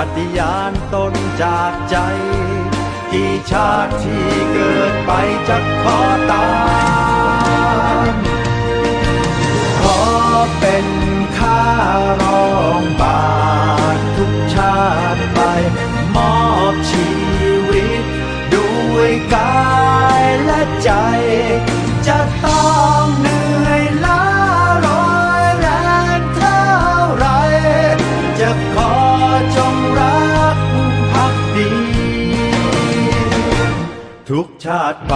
ปฏิญาณตนจากใจกี่ชาติที่เกิดไปจะขอตามขอเป็นข้ารองบา ไป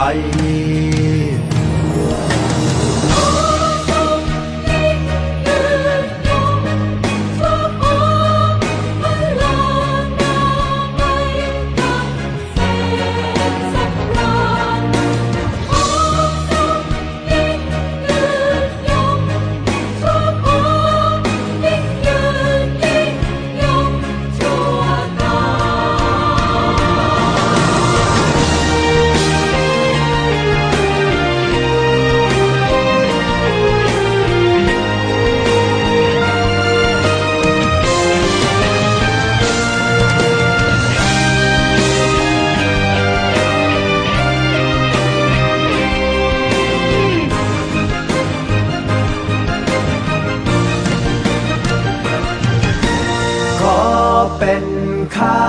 เป็นข้า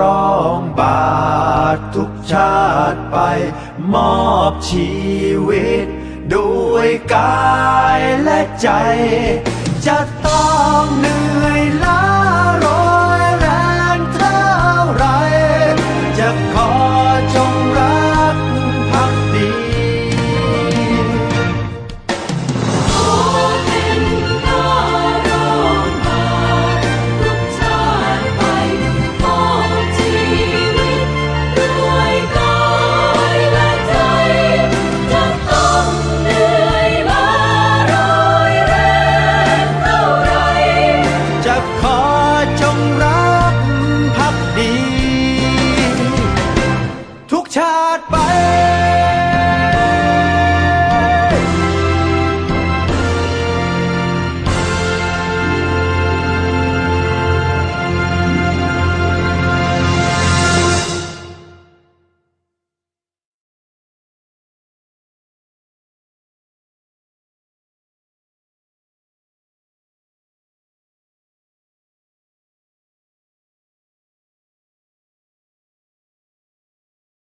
รองบาททุกชาติไป มอบชีวิต ด้วยกายและใจ จะต้องเหนื่อย